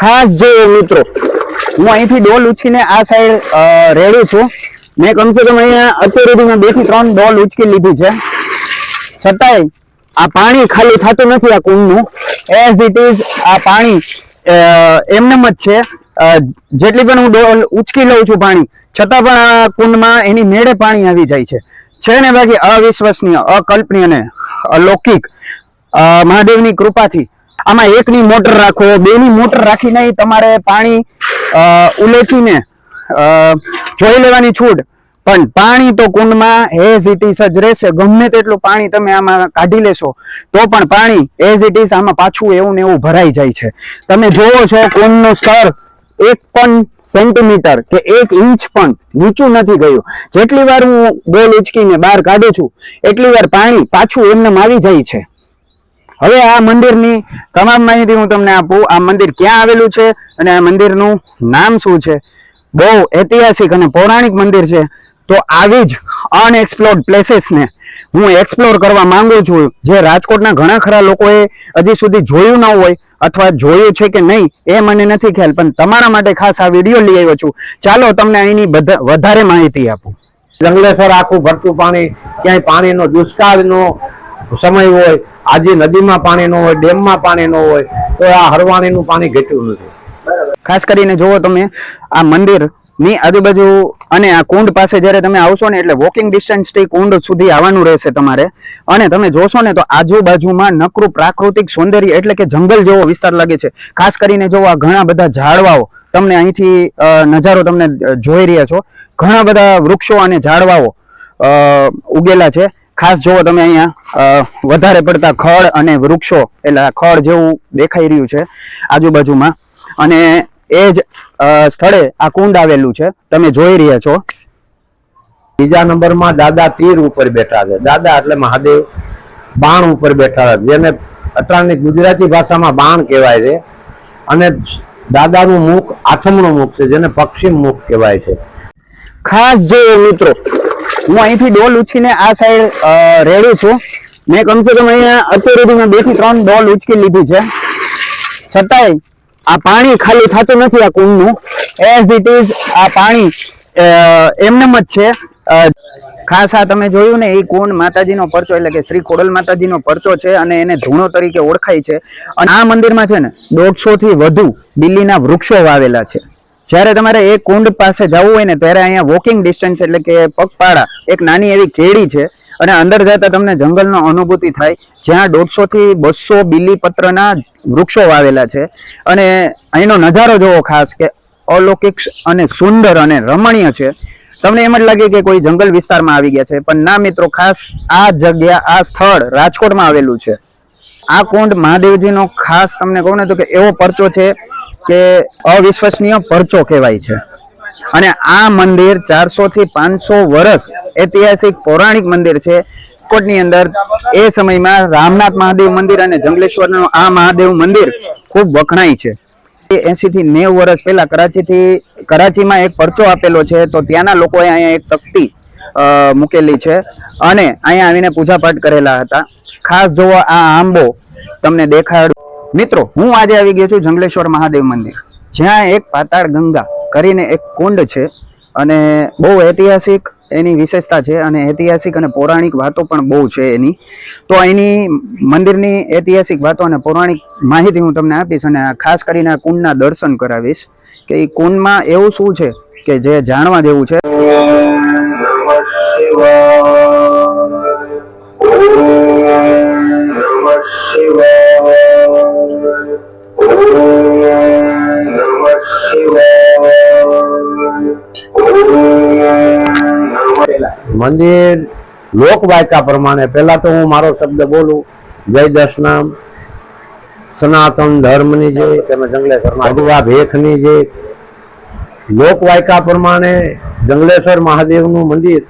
ખાસ જો મિત્રો. હું અહીંથી ડોલ ઉચકીને આ સાઈડ રેડું છું. મેં કમસે કમ અહીંયા અત્યાર સુધીમાં બેથી ત્રણ ડોલ ઉચકી લીધી છે. છતાંય આ પાણી ખાલી થતું નથી આ કુંડનું. એઝ ઇટ ઇઝ આ પાણી એમનેમ જ છે. જેટલી પણ હું ડોલ ઉચકી લઉં છું પાણી, છતાં પણ આ કુંડમાં એની મેળે પાણી આવી જાય છે. છે ને બાકી અવિશ્વસનીય, અકલ્પનીય અને અલૌકિક મહાદેવની કૃપાથી આમાં એકની મોટર રાખો, બેની મોટર રાખીને નહીં તમારે પાણી ઉલેચીને જોઈ લેવાની છૂટ. પણ પાણી તો કુંડમાં એઝ ઇટ ઇઝ જ રહેશે. ગમે તેટલું પાણી તમે આમાં કાઢી લેશો, તો પણ પાણી એઝ ઇટ ઇઝ આમાં પાછું એવું ને એવું ભરાઈ જાય છે. તમે જોવો છો કુંડનું સ્તર એક પણ સેન્ટીમીટર કે એક ઇંચ પણ નીચું નથી ગયું. જેટલી વાર હું બોલ ઉચકીને બહાર કાઢું છું, એટલી વાર પાણી પાછું એમને આવી જાય છે. હવે આ મંદિરની તમામ માહિતી હું તમને આપું. આ મંદિર ક્યાં આવેલું છે અને આ મંદિરનું નામ શું છે? બહુ ઐતિહાસિક અને પૌરાણિક મંદિર છે. તો આવી જ અનએક્સપ્લોર્ડ પ્લેસીસને હું એક્સપ્લોર કરવા માંગુ છું. જે રાજકોટના ઘણા ખરા લોકોએ હજી સુધી જોયું ન હોય અથવા જોયું છે કે નહીં, એ મને નથી ખ્યાલ. પણ તમારા માટે ખાસ આ વીડિયો લઈ આવ્યો છું. ચાલો તમને અહીંની વધારે માહિતી આપું. જંગલેશ્વર આખું ભરતું પાણી, ક્યાંય પાણીનો દુષ્કાળનો સમય હોય આજે નદીમાં પાણી ન હોય, ડેમમાં પાણી ન હોય, તો આ હરવાણીનું પાણી ઘટ્યું નથી. ખાસ કરીને જુઓ તમે, આ મંદિરની આજુબાજુ અને આ કુંડ પાસે જ્યારે તમે આવશો ને, એટલે વોકિંગ ડિસ્ટન્સથી કુંડ સુધી આવવાનું રહેશે તમારે. અને તમે જોશો ને, તો આજુબાજુમાં નકરું પ્રાકૃતિક સૌંદર્ય એટલે કે જંગલ જેવો વિસ્તાર લાગે છે. ખાસ કરીને જો આ ઘણા બધા ઝાડવાઓ. તમને અહીંથી નજારો તમને જોઈ રહ્યા છો. ઘણા બધા વૃક્ષો અને ઝાડવાઓ ઉગેલા છે. ખાસ જોવો તમે અહીંયા વધારે પડતા ખડ અને વૃક્ષો એટલે ખડ જેવું દેખાઈ રહ્યું છે આજુબાજુમાં. અને એ જ સ્થળે આ કુંડ આવેલું છે. તમે જોઈ રહ્યા છો. બીજા નંબરમાં દાદા તીર ઉપર બેઠા છે. દાદા એટલે મહાદેવ બાણ ઉપર બેઠા છે. જેને અત્યારની ગુજરાતી ભાષામાં બાણ કહેવાય છે. અને દાદાનું મુખ આથમણું મુખ છે જેને પશ્ચિમ મુખ કહેવાય છે. ખાસ જો મિત્રો હું અહીંથી ડોલ ઉચકીને આ સાઈડ રેડું છું. મેં કમસે કમ અહીંયા અત્યાર સુધીમાં બેથી ત્રણ ડોલ ઉચકી લીધી છે. છતાંય આ પાણી ખાલી થતું નથી આ કુંડનું. એઝ ઇટ ઇઝ આ પાણી એમનેમ જ છે. ખાસા તમે જોયું ને, એ કુંડ માતાજીનો પરચો એટલે કે શ્રી કોડલ માતાજીનો પરચો છે અને એને ધૂણો તરીકે ઓળખાય છે. અને આ મંદિરમાં છે ને દોઢસો થી વધુ દિલ્હીના વૃક્ષો વાવેલા છે. જ્યારે તમારે એ કુંડ પાસે જવું હોય ને, ત્યારે અહીંયા વોકિંગ ડિસ્ટન્સ એટલે કે પગપાળા, એક નાની એવી કેડી છે અને અંદર જતા તમને જંગલનો અનુભૂતિ થાય. જ્યાં દોઢસોથી બસો બીલીપત્રના વૃક્ષો વાવેલા છે. અને અહીંનો નજારો જોવો ખાસ કે અલૌકિક અને સુંદર અને રમણીય છે. તમને એમ જ લાગે કે કોઈ જંગલ વિસ્તારમાં આવી ગયા છે, પણ ના મિત્રો, ખાસ આ જગ્યા, આ સ્થળ રાજકોટમાં આવેલું છે. આ કુંડ મહાદેવજીનો ખાસ તમને કહું ને તો કે એવો પરચો છે કે અવિશ્વસનીય પરચો કહેવાય છે. અને આ મંદિર ચારસો થી પાંચસો વર્ષ ઐતિહાસિક પૌરાણિક મંદિર છે. કોટની અંદર એ સમયમાં રામનાથ મહાદેવ મંદિર અને જંગલેશ્વરનું આ મહાદેવ મંદિર ખૂબ વખણાય છે. એસી થી નેવ વર્ષ પહેલા કરાચીથી, કરાચીમાં એક પરચો આપેલો છે, તો ત્યાંના લોકોએ અહીંયા એક તકતી મૂકેલી છે અને અહીંયા આવીને પૂજાપાઠ કરેલા હતા. ખાસ જોવો આ આંબો તમને દેખાડ મિત્રો, હું આજે આવી ગયો છું જંગલેશ્વર મહાદેવ મંદિર. જ્યાં એક પાતાળ ગંગા કરીને એક કુંડ છે અને બહુ ઐતિહાસિક એની વિશેષતા છે અને ઐતિહાસિક અને પૌરાણિક વાતો પણ બહુ છે એની. તો એની મંદિરની ઐતિહાસિક વાતો અને પૌરાણિક માહિતી હું તમને આપીશ અને ખાસ કરીને આ કુંડના દર્શન કરાવીશ કે એ કુંડમાં એવું શું છે કે જે જાણવા જેવું છે? મંદિર લોકવાયકા પ્રમાણે. પહેલા તો હું મારો શબ્દ બોલું. જય દશનામ. સનાતન ધર્મની જે, તમે જંગલેશ્વરમાં ભગવા ભેખની જે લોકવાયકા પ્રમાણે જંગલેશ્વર મહાદેવનું મંદિર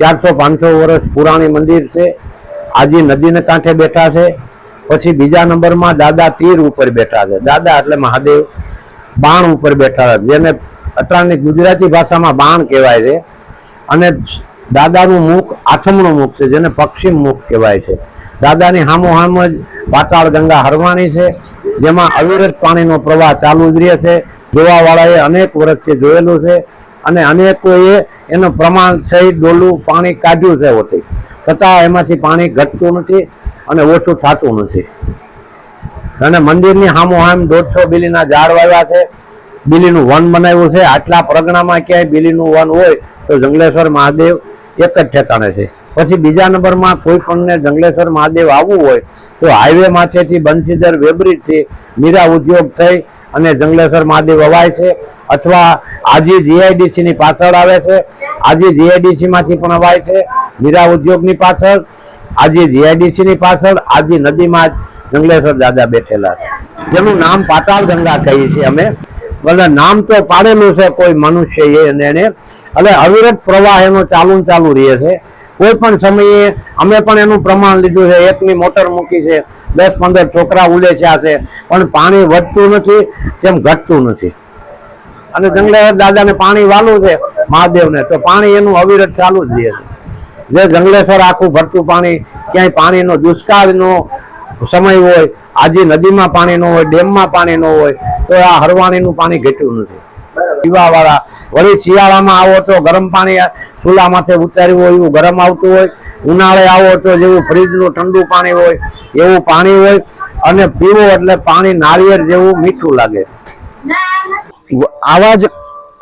ચારસો પાંચસો વર્ષ પુરાણી મંદિર છે. આજે નદીને કાંઠે બેઠા છે. પછી બીજા નંબરમાં દાદા તીર ઉપર બેઠા છે. દાદા એટલે મહાદેવ. બાણ ઉપર બેઠા જેને અત્યારની ગુજરાતી ભાષામાં બાણ કહેવાય છે. અને દાદાનું મુખ આથમણું મુખ છે, જેને પશ્ચિમ મુખ કહેવાય છે. દાદાની હામોહામ જ પાતાળ ગંગા હરવાણી છે, જેમાં અવિરત પાણીનો પ્રવાહ ચાલુ જ રહે છે. જોવાવાળાએ અનેક વર્ષથી જોયેલું છે અને અનેકોએ એનું પ્રમાણ સહિત ડોલું પાણી કાઢ્યું છે હોતી. છતાં એમાંથી પાણી ઘટતું નથી અને ઓછું થતું નથી. અને મંદિરની હામોહામ દોઢસો બિલીના ઝાડ વાવ્યા છે. બિલીનું વન બનાવ્યું છે. આટલા પ્રગણામાં ક્યાંય બિલીનું વન હોય તો જંગલેશ્વર મહાદેવ એક જ ઠેકાણે છે. પછી બીજા નંબરમાં કોઈ પણને જંગલેશ્વર મહાદેવ આવવું હોય, તો હાઈવે માથેથી બંસીધર વેબ્રિજથી મીરા ઉદ્યોગ થઈ અને જંગલેશ્વર મહાદેવ અવાય છે અથવા આજી જીઆઈડીસી ની પાછળ આવે છે. આજે જીઆઈડીસી માંથી પણ અવાય છે. મીરા ઉદ્યોગની પાછળ, આજી જીઆઈડીસી ની પાછળ, આજી નદીમાં જંગલેશ્વર દાદા બેઠેલા જેનું નામ પાતાળ ગંગા કહીએ છીએ અમે. એટલે નામ તો પાડેલું છે, કોઈ મનુષ્ય એ એને એટલે અવિરત પ્રવાહ એનો ચાલુ ચાલુ રહે છે. કોઈ પણ સમયે અમે પણ એનું પ્રમાણ લીધું છે, એકની મોટર મૂકી છે, દસ પંદર છોકરા ઉલેચ્યા છે પણ પાણી વધતું નથી, તેમ ઘટતું નથી. અને જંગલેશ્વર દાદાને પાણી વાલું છે, મહાદેવને, તો પાણી એનું અવિરત ચાલુ જ રહે છે. જે જંગલેશ્વર આખું ભરતું પાણી, ક્યાંય પાણીનો દુષ્કાળનો સમય હોય આજે નદીમાં પાણી ન હોય ડેમમાં પાણી ન હોય તો આ હરવાણીનું પાણી ઘટ્યું નથી. પીવાવાળા વળી શિયાળામાં આવો તો ગરમ પાણી ચૂલા માથે ઉતાર્યું હોય એવું ગરમ આવતું હોય ઉનાળે આવો તો જેવું ફ્રીજનું ઠંડુ પાણી હોય એવું પાણી હોય અને પીવો એટલે પાણી નાળિયેર જેવું મીઠું લાગે. આવા જ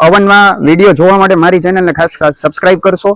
અવનમાં વીડિયો જોવા માટે મારી ચેનલને ખાસ સબસ્ક્રાઇબ કરશો.